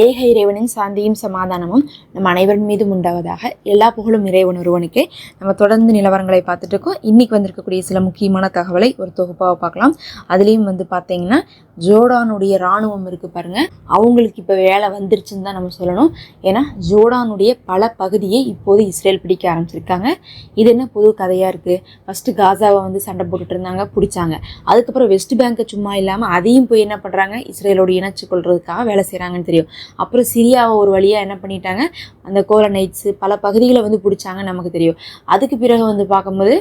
ஏக இறைவனின் சாந்தியும் சமாதானமும் நம் அனைவரின் மீதும் உண்டாவதாக எல்லா புகழும் இறைவன் ஒருவனுக்கே. நம்ம தொடர்ந்து நிலவரங்களை பார்த்துட்டு இருக்கோம். வந்திருக்கக்கூடிய சில முக்கியமான தகவலை ஒரு தொகுப்பாக பார்க்கலாம். அதுலேயும் வந்து பார்த்தீங்கன்னா ஜோர்டானுடைய இராணுவம் இருக்குது பாருங்கள் அவங்களுக்கு இப்போ வேலை வந்துருச்சுன்னு தான் நம்ம சொல்லணும். ஏன்னா ஜோர்டானுடைய பல பகுதியை இப்போது இஸ்ரேல் பிடிக்க ஆரம்பிச்சிருக்காங்க. இது என்ன புது கதையாக இருக்குது ஃபஸ்ட்டு காசாவை வந்து சண்டை போட்டுட்டு இருந்தாங்க பிடிச்சாங்க. அதுக்கப்புறம் வெஸ்ட் பேங்கை சும்மா இல்லாமல் அதையும் போய் என்ன பண்ணுறாங்க இஸ்ரேலோடு இணைச்சு கொள்றதுக்காக வேலை செய்கிறாங்கன்னு தெரியும். அப்புறம் சிரியாவை ஒரு வழியாக என்ன பண்ணிட்டாங்க? அந்த கோலனைட்ஸு பல பகுதிகளை வந்து பிடிச்சாங்க நமக்கு தெரியும். அதுக்கு பிறகு வந்து பார்க்கும்போது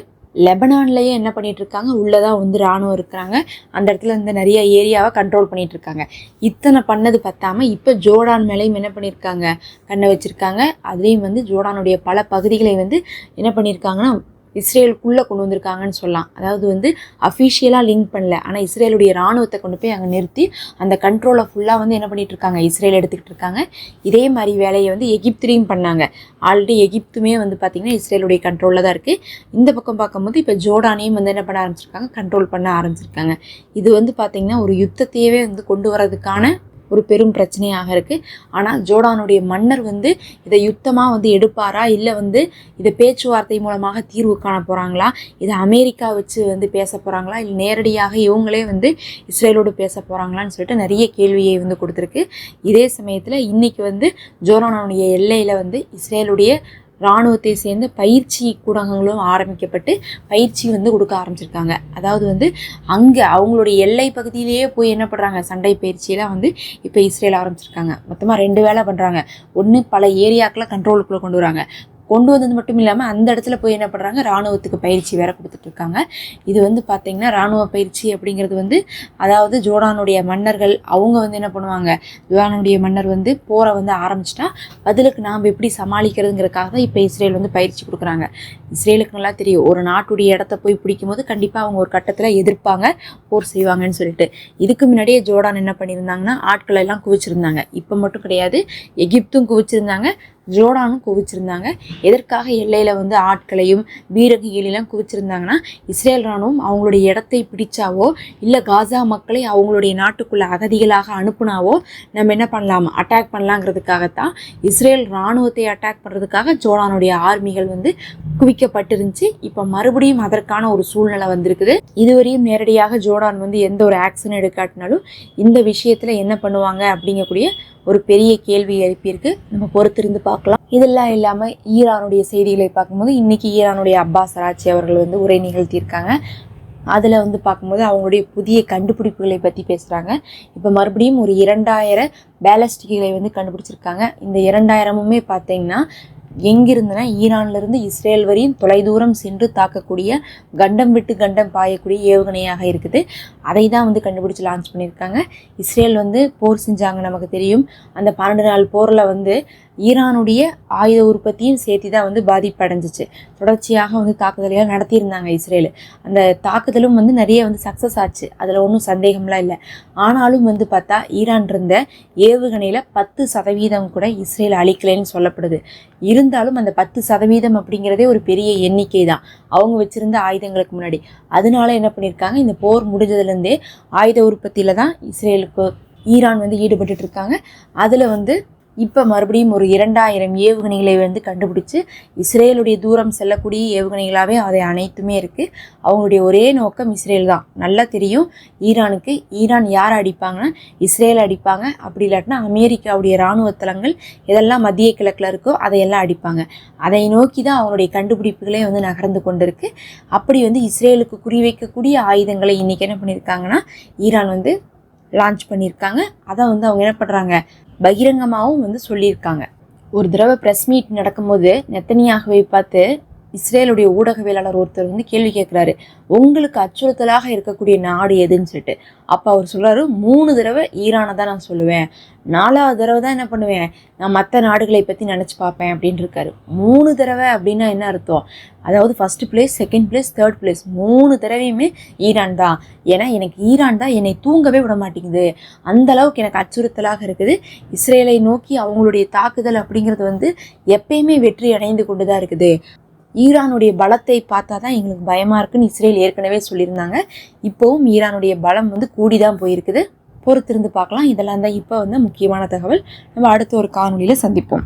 லெபனான்லேயே என்ன பண்ணிகிட்ருக்காங்க உள்ளே தான் வந்து ராணுவம் இருக்கிறாங்க. அந்த இடத்துல வந்து நிறைய ஏரியாவை கண்ட்ரோல் பண்ணிகிட்ருக்காங்க இத்தனை பண்ணது பற்றாமல் இப்போ ஜோர்டான் மேலேயும் என்ன பண்ணியிருக்காங்க கண்ணை வச்சுருக்காங்க. அதுலேயும் வந்து ஜோர்டானுடைய பல பகுதிகளை வந்து என்ன பண்ணியிருக்காங்கன்னா இஸ்ரேலுக்குள்ளே கொண்டு வந்திருக்காங்கன்னு சொல்லலாம். அதாவது வந்து அஃபிஷியலாக லிங்க் பண்ணல. ஆனால் இஸ்ரேலுடைய இராணுவத்தை கொண்டு போய் அங்கே நிறுத்தி அந்த கண்ட்ரோலை ஃபுல்லாக வந்து என்ன பண்ணிட்டு இருக்காங்க? இஸ்ரேல் எடுத்துக்கிட்டு இருக்காங்க. இதே மாதிரி வேலையை வந்து எகிப்துலேயும் பண்ணாங்க. ஆல்ரெடி எகிப்துமே வந்து பார்த்திங்கன்னா இஸ்ரேலுடைய கண்ட்ரோலில் தான் இருக்குது இந்த பக்கம் பார்க்கும்போது இப்போ ஜோர்டானையும் வந்து என்ன பண்ண ஆரம்பிச்சிருக்காங்க? கண்ட்ரோல் பண்ண ஆரம்பிச்சிருக்காங்க. இது வந்து பார்த்திங்கன்னா ஒரு யுத்தத்தையவே வந்து கொண்டு வரதுக்கான ஒரு பெரும் பிரச்சனையாக இருக்குது ஆனால் ஜோர்டானுடைய மன்னர் வந்து இதை யுத்தமாக வந்து எடுப்பாரா? இல்லை வந்து இதை பேச்சுவார்த்தை மூலமாக தீர்வு காண போகிறாங்களா இதை அமெரிக்கா வச்சு வந்து பேச போகிறாங்களா இல்லை நேரடியாக இவங்களே வந்து இஸ்ரேலோடு பேச போகிறாங்களான்னு சொல்லிட்டு நிறைய கேள்வியை வந்து கொடுத்துருக்கு. இதே சமயத்தில் இன்றைக்கி வந்து ஜோர்டானுடைய எல்லையில் வந்து இஸ்ரேலுடைய இராணுவத்தை சேர்ந்த பயிற்சி கூடங்களும் ஆரம்பிக்கப்பட்டு பயிற்சி வந்து கொடுக்க ஆரம்பிச்சிருக்காங்க. அதாவது வந்து அங்கே அவங்களுடைய எல்லை பகுதியிலேயே போய் என்ன பண்ணுறாங்க சண்டை பயிற்சியெல்லாம் வந்து இப்போ இஸ்ரேல் ஆரம்பிச்சிருக்காங்க. மொத்தமாக ரெண்டு வேலை பண்ணுறாங்க ஒன்று பல ஏரியாக்களை கண்ட்ரோலுக்குள்ளே கொண்டு வராங்க. கொண்டு வந்தது மட்டும் இல்லாமல் அந்த இடத்துல போய் என்ன பண்ணுறாங்க இராணுவத்துக்கு பயிற்சி வேற கொடுத்துட்டு இருக்காங்க இது வந்து பார்த்திங்கன்னா இராணுவ பயிற்சி அப்படிங்கிறது வந்து அதாவது ஜோர்டானுடைய மன்னர்கள் அவங்க வந்து என்ன பண்ணுவாங்க? ஜோர்டானுடைய மன்னர் வந்து போரை வந்து ஆரம்பிச்சிட்டா பதிலுக்கு நாம் எப்படி சமாளிக்கிறதுங்கிறதுக்காக தான் இப்போ இஸ்ரேல் வந்து பயிற்சி கொடுக்குறாங்க. இஸ்ரேலுக்கு நல்லா தெரியும். ஒரு நாட்டுடைய இடத்த போய் பிடிக்கும்போது கண்டிப்பாக அவங்க ஒரு கட்டத்தில் எதிர்ப்பாங்க போர் செய்வாங்கன்னு சொல்லிட்டு. இதுக்கு முன்னாடியே ஜோர்டான் என்ன பண்ணியிருந்தாங்கன்னா ஆட்களை எல்லாம் குவிச்சிருந்தாங்க. இப்போ மட்டும் கிடையாது எகிப்தும் குவிச்சிருந்தாங்க. ஜோர்டானும் குவிச்சிருந்தாங்க. எதற்காக எல்லையில் வந்து ஆட்களையும் வீரகைகளெல்லாம் குவிச்சிருந்தாங்கன்னா இஸ்ரேல் ராணுவம் அவங்களுடைய இடத்தை பிடிச்சாவோ இல்லை காசா மக்களை அவங்களுடைய நாட்டுக்குள்ள அகதிகளாக அனுப்புனாவோ நம்ம என்ன பண்ணலாம்? அட்டாக் பண்ணலாங்கிறதுக்காகத்தான் இஸ்ரேல் ராணுவத்தை அட்டாக் பண்ணுறதுக்காக ஜோடானுடைய ஆர்மிகள் வந்து குவிக்கப்பட்டிருந்துச்சு. இப்போ மறுபடியும் அதற்கான ஒரு சூழ்நிலை வந்திருக்குது. இதுவரையும் நேரடியாக ஜோர்டான் வந்து எந்த ஒரு ஆக்ஷன் எடுக்காட்டினாலும் இந்த விஷயத்தில் என்ன பண்ணுவாங்க அப்படிங்கக்கூடிய ஒரு பெரிய கேள்வி எழுப்பியிருக்கு. நம்ம பொறுத்திருந்து பார்க்கலாம். இதெல்லாம் இல்லாமல் ஈரானுடைய செய்திகளை பார்க்கும்போது இன்னைக்கு ஈரானுடைய அப்பாஸ் ராச்சி அவர்கள் வந்து உரை நிகழ்த்தியிருக்காங்க. அதில் வந்து பார்க்கும்போது அவங்களுடைய புதிய கண்டுபிடிப்புகளை பற்றி பேசுகிறாங்க இப்போ மறுபடியும் ஒரு இரண்டாயிரம் பேலஸ்டிக்குகளை வந்து கண்டுபிடிச்சிருக்காங்க. இந்த இரண்டாயிரமுமே பார்த்தீங்கன்னா எங்கிருந்துனா ஈரான்லேருந்து இஸ்ரேல் வரையும் தொலைதூரம் சென்று தாக்கக்கூடிய கண்டம் விட்டு கண்டம் பாயக்கூடிய ஏவுகணையாக இருக்குது. அதை தான் வந்து கண்டுபிடிச்சி லான்ச் பண்ணியிருக்காங்க. இஸ்ரேல் வந்து போர் செஞ்சாங்க நமக்கு தெரியும். அந்த பன்னெண்டு நாள் போரில் வந்து ஈரானுடைய ஆயுத உற்பத்தியும் சேர்த்து தான் வந்து பாதிப்படைஞ்சிச்சு. தொடர்ச்சியாக வந்து தாக்குதல்கள் நடத்தியிருந்தாங்க இஸ்ரேல். அந்த தாக்குதலும் வந்து நிறைய வந்து சக்ஸஸ் ஆச்சு. அதில் ஒன்றும் சந்தேகம்லாம் இல்லை. ஆனாலும் வந்து பார்த்தா ஈரான் இருந்த ஏவுகணையில் பத்து சதவீதம் கூட இஸ்ரேல் அழிக்கலைன்னு சொல்லப்படுது. இருந்தாலும் அந்த பத்து சதவீதம் அப்படிங்கிறதே ஒரு பெரிய எண்ணிக்கை தான் அவங்க வச்சுருந்த ஆயுதங்களுக்கு முன்னாடி. அதனால என்ன பண்ணியிருக்காங்க இந்த போர் முடிஞ்சதுலேருந்தே ஆயுத உற்பத்தியில் தான் இஸ்ரேலுக்கு ஈரான் வந்து ஈடுபட்டுட்டு இருக்காங்க. அதில் வந்து இப்போ மறுபடியும் ஒரு இரண்டாயிரம் ஏவுகணைகளை வந்து கண்டுபிடிச்சு இஸ்ரேலுடைய தூரம் செல்லக்கூடிய ஏவுகணைகளாகவே அதை அனைத்துமே இருக்குது அவங்களுடைய ஒரே நோக்கம் இஸ்ரேல் தான். நல்லா தெரியும். ஈரானுக்கு ஈரான் யார் அடிப்பாங்கன்னா இஸ்ரேல் அடிப்பாங்க. அப்படி இல்லாட்டினா அமெரிக்காவுடைய இராணுவ தளங்கள் எதெல்லாம் மத்திய கிழக்கில் இருக்கோ அதையெல்லாம் அடிப்பாங்க. அதை நோக்கி தான் அவங்களுடைய கண்டுபிடிப்புகளே வந்து நகர்ந்து கொண்டிருக்கு. அப்படி வந்து இஸ்ரேலுக்கு குறிவைக்கக்கூடிய ஆயுதங்களை இன்றைக்கி என்ன பண்ணியிருக்காங்கன்னா ஈரான் வந்து லான்ச் பண்ணியிருக்காங்க அதை வந்து அவங்க என்ன பண்ணுறாங்க பகிரங்கமாகவும் வந்து சொல்லியிருக்காங்க. ஒரு தடவை ப்ரெஸ் மீட் நடக்கும்போது நெத்தனியாகவே பார்த்து இஸ்ரேலுடைய ஊடகவியலாளர் ஒருத்தர் வந்து கேள்வி கேட்குறாரு. உங்களுக்கு அச்சுறுத்தலாக இருக்கக்கூடிய நாடு எதுன்னு சொல்லிட்டு. அப்போ அவர் சொல்கிறாரு மூணு தடவை ஈரானை தான் நான் சொல்லுவேன். நாலாவது தடவை தான் என்ன பண்ணுவேன்? நான் மற்ற நாடுகளை பற்றி நினச்சி பார்ப்பேன். அப்படின்னு இருக்காரு. மூணு தடவை? அப்படின்னா என்ன அர்த்தம்? அதாவது first place second place third place மூணு தடவையுமே ஈரான் தான். ஏன்னா எனக்கு ஈரான் தான் என்னை தூங்கவே விட மாட்டேங்குது. அந்த அளவுக்கு எனக்கு அச்சுறுத்தலாக இருக்குது. இஸ்ரேலை நோக்கி அவங்களுடைய தாக்குதல் அப்படிங்கிறது வந்து எப்பயுமே வெற்றி அடைந்து கொண்டு தான் இருக்குது. ஈரானுடைய பலத்தை பார்த்தா தான் எங்களுக்கு பயமாக இருக்குன்னு இஸ்ரேல் ஏற்கனவே சொல்லியிருந்தாங்க. இப்போவும் ஈரானுடைய பலம் வந்து கூடி தான் போயிருக்குது. பொறுத்திருந்து பார்க்கலாம். இதெல்லாம் தான் இப்போ வந்து முக்கியமான தகவல். நம்ம அடுத்த ஒரு காணொலியில் சந்திப்போம்.